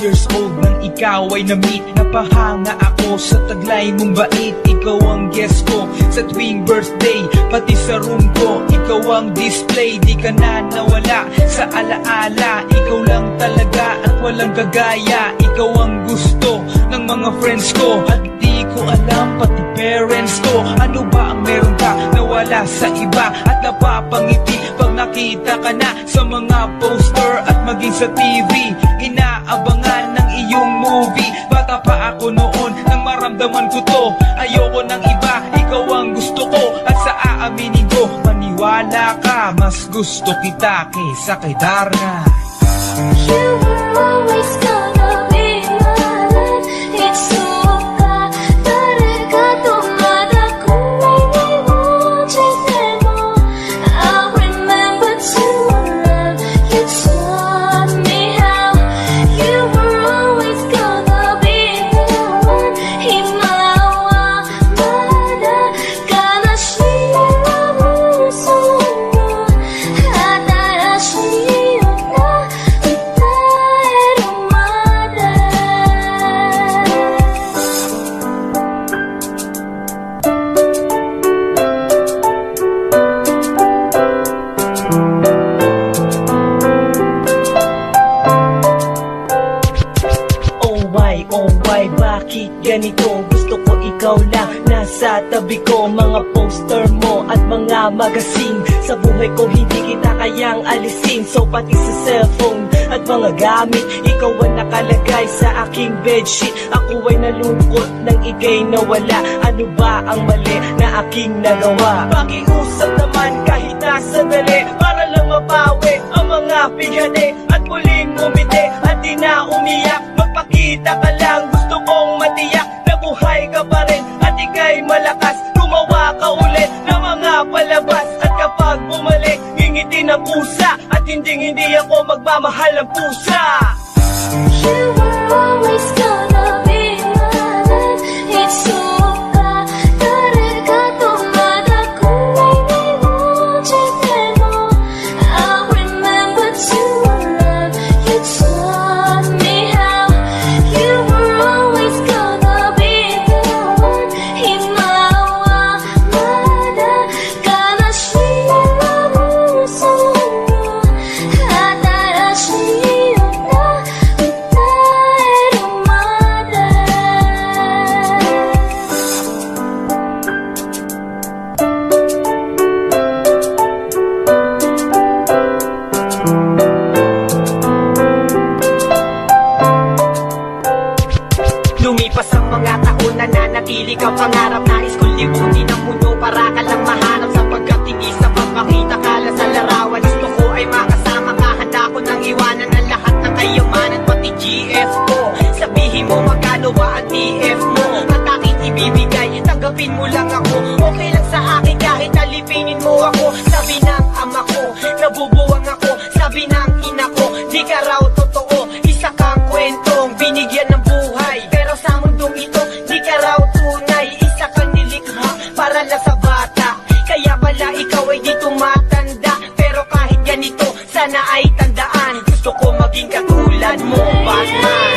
away na meet Napahanga ako sa taglay mong bait. Ikaw ang guest ko sa tuwing birthday. Pati sa room ko, ikaw ang display. Di ka na nawala sa alaala. Ikaw lang talaga at walang kagaya. Ikaw ang gusto ng mga friends ko. At di ko alam pati parents ko. Ano ba sa iba At napapangiti pag nakita ka na Sa mga poster at maging sa TV Inaabangan ng iyong movie. Bata pa ako noon nang maramdaman ko to. Ayoko ng iba, ikaw ang gusto ko At sa aaminin ko, maniwala ka Mas gusto kita kaysa kay Darna oh why, bakit ganito? Gusto ko ikaw lang. Nasa tabi ko Mga poster mo at mga magazine Sa buhay ko hindi kita kayang alisin. So pati sa cellphone at mga gamit Ikaw ang nakalagay sa aking bedsheet. Ako ay nalungkot nang ikay nawala. Ano ba ang mali na aking nagawa? Pakiusap naman kahit na sandali Para lang mapawi ang mga bigani At muling umiti at di na umiyak. Magpakita ka malakas Gumawa ka ulit ng mga palabas. At kapag bumalik, ngingiti ng pusa. At hindi hindi ako magmamahal ng pusa. You ang mga taon na nanatili kang pangarap Nais kong libutin ang mundo para ka lang mahanap Sapagkat hindi sa pagpakita ka lang sa larawan. Gusto ko ay makasama ka. Handa ko nang iwanan ang lahat ng kayamanan Pati GF ko Sabihin mo magkano ba ang TF mo? At aking ibibigay Tanggapin mo lang ako. Okay lang sa akin kahit alipinin mo ako. Sabi ng ama ko Nabubuwang ako. Sabi ng ina ko Di ka raw totoo. Isa kang kwentong binigyan ng buhay. Pero sa mundong ito Sana ay tandaan. Gusto ko maging katulad mo Batman